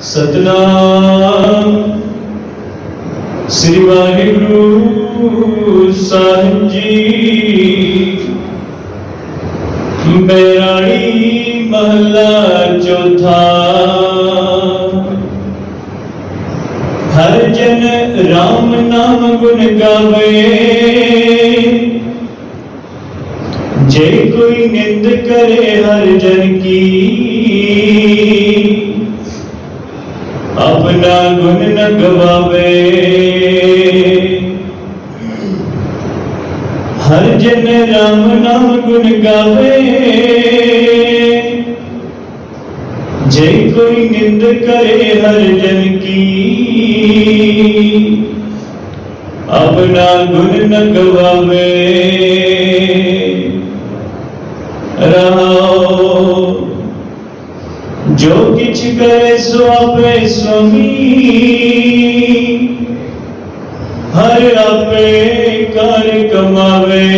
ਸਤਨਾਮ। ਸ੍ਰੀ ਵਾਹਿਗੁਰੂ ਸਾਹਿਬ ਜੀ। ਬੈਰਾਣੀ ਮਹਲਾ ਚੌਥਾ। ਹਰ ਜਨ ਰਾਮ ਨਾਮ ਗੁਣ ਗਾਵੇ। ਜੇ ਕੋਈ ਨਿੰਦ ਕਰੇ ਹਰ ਜਨ ਕੀ। اپنا گن نہ گواوے ہر جن رام نام گن گاوے۔ جے کوئی نند کرے ہر جن کی۔ اپنا گن نہ گواوے رہا جو کچھ کرے سو اپنے سمی ہر اپنے کر کماوے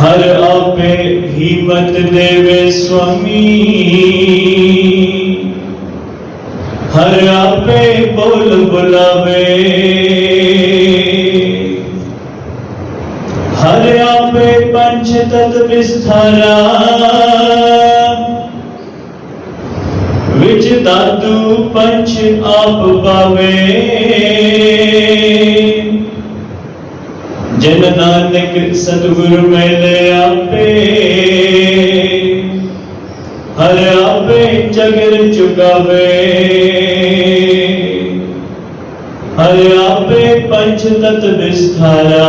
ہر آپ ہی مت دے وے سوامی ہر آپ بول بلاوے پاوے؟ جن دان ستگر آپ ہر آپے جگل چکاوے۔ ہریاپے پنچ تت بسارا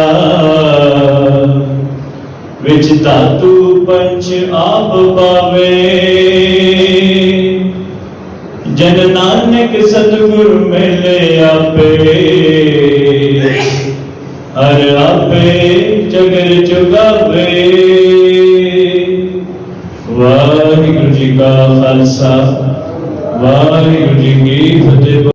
ਵਿੱਚ ਧਾਤੂ ਪੰਚ ਆਪ ਪਾਵੇ। ਜਨ ਨਾਨਕ ਸਤਿਗੁਰ ਮਿਲੇ ਆਪੇ। ਹਰ ਆਪੇ ਜਗਰ ਚੁਗਾਵੇ ਵਾਹਿਗੁਰੂ ਜੀ ਕਾ ਖਾਲਸਾ, ਵਾਹਿਗੁਰੂ ਜੀ ਕੀ ਫਤਿਹ।